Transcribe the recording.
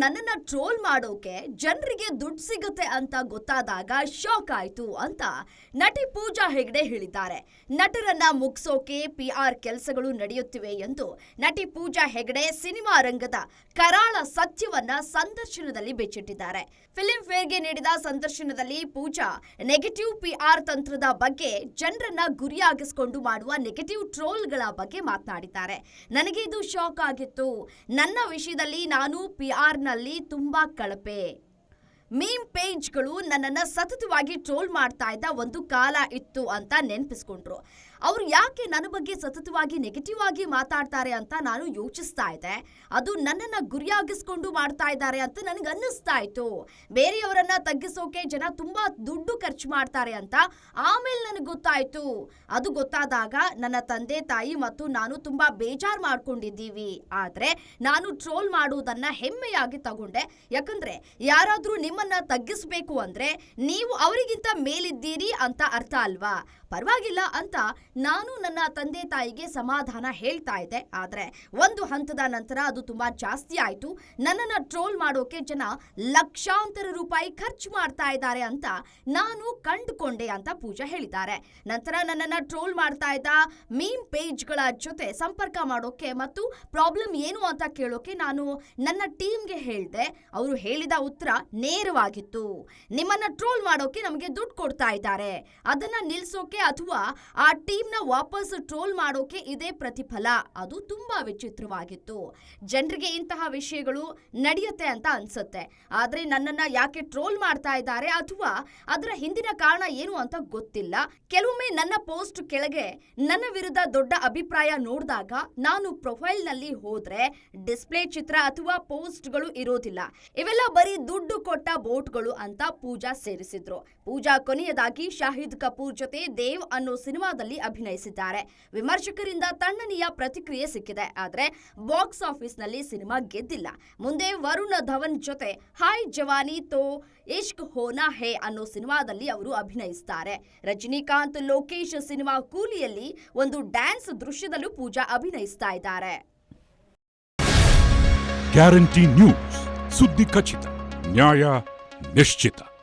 ಮಾಡೋಕೆ ಜನರಿಗೆ ದುಡ್ಡು ಸಿಗುತ್ತೆ ಅಂತ ಗೊತ್ತಾದಾಗ ಶಾಕ್ ಆಯ್ತು ಅಂತ ನಟಿ ಪೂಜಾ ಹೆಗ್ಡೆ ಹೇಳಿದ್ದಾರೆ. ನಟರನ್ನ ಮುಗಿಸೋಕೆ ಪಿ ಆರ್ ಕೆಲಸಗಳು ನಡೆಯುತ್ತಿವೆ ಎಂದು ನಟಿ ಪೂಜಾ ಹೆಗ್ಡೆ ಸಿನಿಮಾ ರಂಗದ ಕರಾಳ ಸತ್ಯವನ್ನ ಸಂದರ್ಶನದಲ್ಲಿ ಬೆಚ್ಚಿಟ್ಟಿದ್ದಾರೆ. ಫಿಲ್ಮ್ ಫೇರ್ಗೆ ನೀಡಿದ ಸಂದರ್ಶನದಲ್ಲಿ ಪೂಜಾ ನೆಗೆಟಿವ್ ಪಿ ಆರ್ ತಂತ್ರದ ಬಗ್ಗೆ ಜನರನ್ನ ಗುರಿಯಾಗಿಸಿಕೊಂಡು ಮಾಡುವ ನೆಗೆಟಿವ್ ಟ್ರೋಲ್ಗಳ ಬಗ್ಗೆ ಮಾತನಾಡಿದ್ದಾರೆ. ನನಗೆ ಇದು ಶಾಕ್ ಆಗಿತ್ತು. ನನ್ನ ವಿಷಯದಲ್ಲಿ ನಾನು ಪಿ ನಲ್ಲಿ ತುಂಬಾ ಕಳಪೆ. ಮೀಮ್ ಪೇಜ್ಗಳು ನನ್ನನ್ನು ಸತತವಾಗಿ ಟ್ರೋಲ್ ಮಾಡ್ತಾ ಇದ್ದ ಒಂದು ಕಾಲ ಇತ್ತು ಅಂತ ನೆನಪಿಸ್ಕೊಂಡ್ರು. ಅವರು ಯಾಕೆ ನನ್ನ ಬಗ್ಗೆ ಸತತವಾಗಿ ನೆಗೆಟಿವ್ ಆಗಿ ಮಾತಾಡ್ತಾರೆ ಅಂತ ನಾನು ಯೋಚಿಸ್ತಾ ಇದ್ದೆ. ಅದು ನನ್ನನ್ನು ಗುರಿಯಾಗಿಸ್ಕೊಂಡು ಮಾಡ್ತಾ ಇದ್ದಾರೆ ಅಂತ ನನಗೆ ಅನ್ನಿಸ್ತಾ ಇತ್ತು. ಬೇರೆಯವರನ್ನ ತಗ್ಗಿಸೋಕೆ ಜನ ತುಂಬಾ ದುಡ್ಡು ಖರ್ಚು ಮಾಡ್ತಾರೆ ಅಂತ ಆಮೇಲೆ ನನಗೆ ಗೊತ್ತಾಯ್ತು. ಅದು ಗೊತ್ತಾದಾಗ ನನ್ನ ತಂದೆ, ತಾಯಿ ಮತ್ತು ನಾನು ತುಂಬಾ ಬೇಜಾರ್ ಮಾಡ್ಕೊಂಡಿದ್ದೀವಿ. ಆದ್ರೆ ನಾನು ಟ್ರೋಲ್ ಮಾಡೋದನ್ನ ಹೆಮ್ಮೆಯಾಗಿ ತಗೊಂಡೆ. ಯಾಕಂದ್ರೆ ಯಾರಾದ್ರೂ ನಿಮ್ಮನ್ನ ತಗ್ಗಿಸ್ಬೇಕು ಅಂದ್ರೆ ನೀವು ಅವರಿಗಿಂತ ಮೇಲಿದ್ದೀರಿ ಅಂತ ಅರ್ಥ ಅಲ್ವಾ? ಪರವಾಗಿಲ್ಲ ಅಂತ ನಾನು ನನ್ನ ತಂದೆ ತಾಯಿಗೆ ಸಮಾಧಾನ ಹೇಳ್ತಾ ಇದ್ದೆ. ಆದ್ರೆ ಒಂದು ಹಂತದ ನಂತರ ಅದು ತುಂಬಾ ಜಾಸ್ತಿ ಆಯ್ತು. ನನ್ನನ್ನ ಟ್ರೋಲ್ ಮಾಡೋಕೆ ಜನ ಲಕ್ಷಾಂತರ ರೂಪಾಯಿ ಖರ್ಚು ಮಾಡ್ತಾ ಇದ್ದಾರೆ ಅಂತ ನಾನು ಕಂಡುಕೊಂಡೆ ಅಂತ ಪೂಜಾ ಹೇಳಿದ್ದಾರೆ. ನಂತರ ನನ್ನನ್ನ ಟ್ರೋಲ್ ಮಾಡ್ತಾ ಇದ್ದ ಮೀಮ್ ಪೇಜ್ಗಳ ಜೊತೆ ಸಂಪರ್ಕ ಮಾಡೋಕೆ ಮತ್ತು ಪ್ರಾಬ್ಲಮ್ ಏನು ಅಂತ ಕೇಳೋಕೆ ನಾನು ನನ್ನ ಟೀಮ್ಗೆ ಹೇಳಿದೆ. ಅವರು ಹೇಳಿದ ಉತ್ತರ ನೇರವಾಗಿತ್ತು. ನಿಮ್ಮನ್ನ ಟ್ರೋಲ್ ಮಾಡೋಕೆ ನಮಗೆ ದುಡ್ಡು ಕೊಡ್ತಾ ಇದ್ದಾರೆ. ಅದನ್ನ ನಿಲ್ಸೋಕೆ ಅಥವಾ ಆ ಟೀಮ್ನ ವಾಪಸ್ ಟ್ರೋಲ್ ಮಾಡೋಕೆ ಇದೇ ಪ್ರತಿಫಲ. ಅದು ತುಂಬಾ ವಿಚಿತ್ರವಾಗಿತ್ತು. ಜನರಿಗೆ ಇಂತಹ ವಿಷಯಗಳು ನಡೆಯುತ್ತೆ ಅಂತ ಅನ್ಸುತ್ತೆ. ಆದ್ರೆ ನನ್ನನ್ನ ಯಾಕೆ ಟ್ರೋಲ್ ಮಾಡ್ತಾ ಇದ್ದಾರೆ ಅಥವಾ ಅದರ ಹಿಂದಿನ ಕಾರಣ ಏನು ಅಂತ ಗೊತ್ತಿಲ್ಲ. ಕೆಲವೊಮ್ಮೆ ನನ್ನ ಪೋಸ್ಟ್ ಕೆಳಗೆ ನನ್ನ ವಿರುದ್ಧ ದೊಡ್ಡ ಅಭಿಪ್ರಾಯ ನೋಡಿದಾಗ ನಾನು ಪ್ರೊಫೈಲ್ನಲ್ಲಿ ಹೋದ್ರೆ ಡಿಸ್ಪ್ಲೇ ಚಿತ್ರ ಅಥವಾ ಪೋಸ್ಟ್ಗಳು ಇರೋದಿಲ್ಲ. ಇವೆಲ್ಲ ಬರೀ ದುಡ್ಡು ಕೊಟ್ಟ ಬೋಟ್ಗಳು ಅಂತ ಪೂಜಾ ಸೇರಿಸಿದ್ರು. ಪೂಜಾ ಕೊನೆಯದಾಗಿ ಶಾಹಿದ್ ಕಪೂರ್ ಜೊತೆ ದೇವ್ ಅನ್ನೋ ಸಿನಿಮಾದಲ್ಲಿ ಅಭಿನಯಿಸಿದ್ದಾರೆ. ವಿಮರ್ಶಕರಿಂದ ತಣ್ಣನೆಯ ಪ್ರತಿಕ್ರಿಯೆ ಸಿಕ್ಕಿದೆ. ಆದರೆ ಬಾಕ್ಸ್ ಆಫೀಸ್ನಲ್ಲಿ ಸಿನಿಮಾ ಗೆದ್ದಿಲ್ಲ. ಮುಂದೆ ವರುಣ್ ಧವನ್ ಜೊತೆ ಹಾಯ್ ಜವಾನಿ ತೋ ಇಷ್ಕ್ ಹೋನಾ ಹೇ ಅನ್ನೋ ಸಿನಿಮಾದಲ್ಲಿ ಅವರು ಅಭಿನಯಿಸ್ತಾರೆ. ರಜನಿಕಾಂತ್ ಲೋಕೇಶ್ ಸಿನಿಮಾ ಕೂಲಿಯಲ್ಲಿ ಒಂದು ಡ್ಯಾನ್ಸ್ ದೃಶ್ಯದಲ್ಲೂ ಪೂಜಾ ಅಭಿನಯಿಸ್ತಾ ಇದ್ದಾರೆ. Guarantee news. ಸುದ್ದಿ ಖಚಿತ. ನ್ಯಾಯ Meshtita.